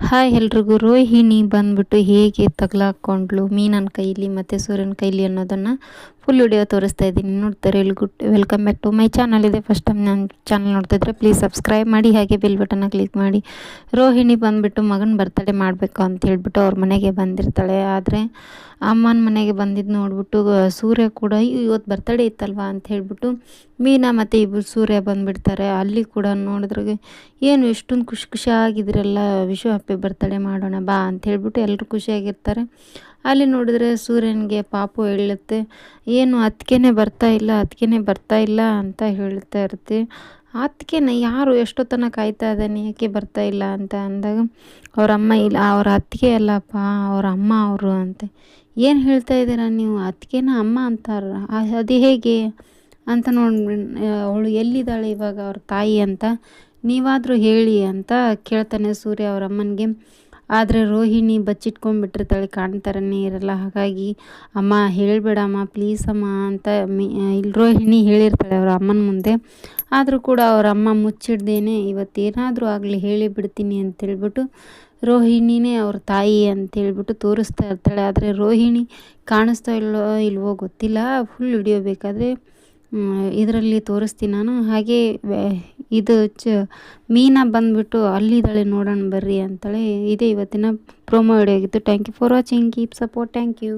Hi ಎಲ್ರಿಗೂ. ರೋಹಿಣಿ ಬಂದ್ಬಿಟ್ಟು ಹೇಗೆ ತಗಲಾಕೊಂಡ್ಲು ಮೀನನ ಕೈಲಿ ಮತ್ತು ಸೂರ್ಯನ ಕೈಲಿ ಅನ್ನೋದನ್ನು ಫುಲ್ ವಿಡಿಯೋ ತೋರಿಸ್ತಾ ಇದ್ದೀನಿ. ನೋಡ್ತಾರೆ ಎಲ್ಲಿ good welcome back to my channel ಇದೆ ಫಸ್ಟ್ ಟೈಮ್ ನನ್ನ ಚಾನಲ್ ನೋಡ್ತಾ ಇದ್ರೆ ಪ್ಲೀಸ್ ಸಬ್ಸ್ಕ್ರೈಬ್ ಮಾಡಿ, ಹಾಗೆ ಬಿಲ್ ಬಟನ್ನ ಕ್ಲಿಕ್ ಮಾಡಿ. ರೋಹಿಣಿ ಬಂದುಬಿಟ್ಟು ಮಗನ ಬರ್ತಡೇ ಮಾಡಬೇಕು ಅಂತ ಹೇಳ್ಬಿಟ್ಟು ಅವ್ರ ಮನೆಗೆ ಬಂದಿರ್ತಾಳೆ. ಆದರೆ ಅಮ್ಮನ ಮನೆಗೆ ಬಂದಿದ್ದು ನೋಡ್ಬಿಟ್ಟು ಸೂರ್ಯ ಕೂಡ ಇವತ್ತು ಬರ್ತಡೇ ಇತ್ತಲ್ವಾ? ಅಂತ ಹೇಳ್ಬಿಟ್ಟು, ಮೀನಾ ಮತ್ತು ಇಬ್ಬರು ಸೂರ್ಯ ಬಂದುಬಿಡ್ತಾರೆ. ಅಲ್ಲಿ ಕೂಡ ನೋಡಿದ್ರೆ ಏನು ಎಷ್ಟೊಂದು ಖುಷಿ ಖುಷಿಯಾಗಿದ್ರೆಲ್ಲ ವಿಶ್ವ ಹ್ಯಾಪಿ ಬರ್ತಡೇ ಮಾಡೋಣ ಬಾ ಅಂತ ಹೇಳ್ಬಿಟ್ಟು ಎಲ್ಲರೂ ಖುಷಿಯಾಗಿರ್ತಾರೆ. ಅಲ್ಲಿ ನೋಡಿದ್ರೆ ಸೂರ್ಯನಿಗೆ ಪಾಪು ಹೇಳುತ್ತೆ, ಏನು ಅದಕ್ಕೇ ಬರ್ತಾ ಇಲ್ಲ ಅದಕ್ಕೇ ಬರ್ತಾ ಇಲ್ಲ ಅಂತ ಹೇಳ್ತಾ ನಾ ಯಾರು ತನಕ ಕಾಯ್ತಾ ಇದ್ದಾನೆ, ಯಾಕೆ ಬರ್ತಾ ಇಲ್ಲ ಅಂತ ಅಂದಾಗ, ಅವ್ರ ಅಮ್ಮ ಇಲ್ಲ, ಅವ್ರ ಅತ್ತಿಗೆ ಅಲ್ಲಪ್ಪ, ಅವ್ರ ಅಮ್ಮ ಅವರು ಅಂತ. ಏನು ಹೇಳ್ತಾ ಇದ್ದೀರ ನೀವು? ಅತ್ತಿಗೆನ ಅಮ್ಮ ಅಂತಾರ. ಅದು ಹೇಗೆ ಅಂತ ನೋಡಿ, ಅವಳು ಎಲ್ಲಿದ್ದಾಳೆ ಇವಾಗ ಅವ್ರ ತಾಯಿ ಅಂತ ನೀವಾದರೂ ಹೇಳಿ ಅಂತ ಕೇಳ್ತಾನೆ ಸೂರ್ಯ ಅವ್ರ ಅಮ್ಮನಿಗೆ. ಆದರೆ ರೋಹಿಣಿ ಬಚ್ಚಿಟ್ಕೊಂಡ್ಬಿಟ್ಟಿರ್ತಾಳೆ ಕಾಣ್ತಾರನೇ ಇರಲ್ಲ, ಹಾಗಾಗಿ ಅಮ್ಮ ಹೇಳಬೇಡಮ್ಮ ಪ್ಲೀಸ್ ಅಮ್ಮ ಅಂತ ಇಲ್ಲಿ ರೋಹಿಣಿ ಹೇಳಿರ್ತಾಳೆ ಅವ್ರ ಅಮ್ಮನ ಮುಂದೆ. ಆದರೂ ಕೂಡ ಅವ್ರ ಅಮ್ಮ ಮುಚ್ಚಿಡ್ದೇನೆ, ಇವತ್ತೇನಾದರೂ ಆಗಲಿ ಹೇಳಿಬಿಡ್ತೀನಿ ಅಂತೇಳ್ಬಿಟ್ಟು ರೋಹಿಣಿನೇ ಅವ್ರ ತಾಯಿ ಅಂತೇಳ್ಬಿಟ್ಟು ತೋರಿಸ್ತಾ ಇರ್ತಾಳೆ. ಆದರೆ ರೋಹಿಣಿ ಕಾಣಿಸ್ತಾ ಇಲ್ಲೋ ಇಲ್ವೋ ಗೊತ್ತಿಲ್ಲ ಫುಲ್ ಹಿಡಿಯೋಬೇಕಾದ್ರೆ ಇದರಲ್ಲಿ ತೋರಿಸ್ತೀನಿ ನಾನು. ಹಾಗೆ ಇದು ಚ, ಮೀನಾ ಬಂದುಬಿಟ್ಟು ಅಲ್ಲಿದ್ದಾಳೆ ನೋಡೋಣ ಬರ್ರಿ ಅಂತೇಳಿ ಇದೇ ಇವತ್ತಿನ ಪ್ರೋಮೋ ವಿಡಿಯೋ ಆಗಿತ್ತು thank you for watching keep support thank you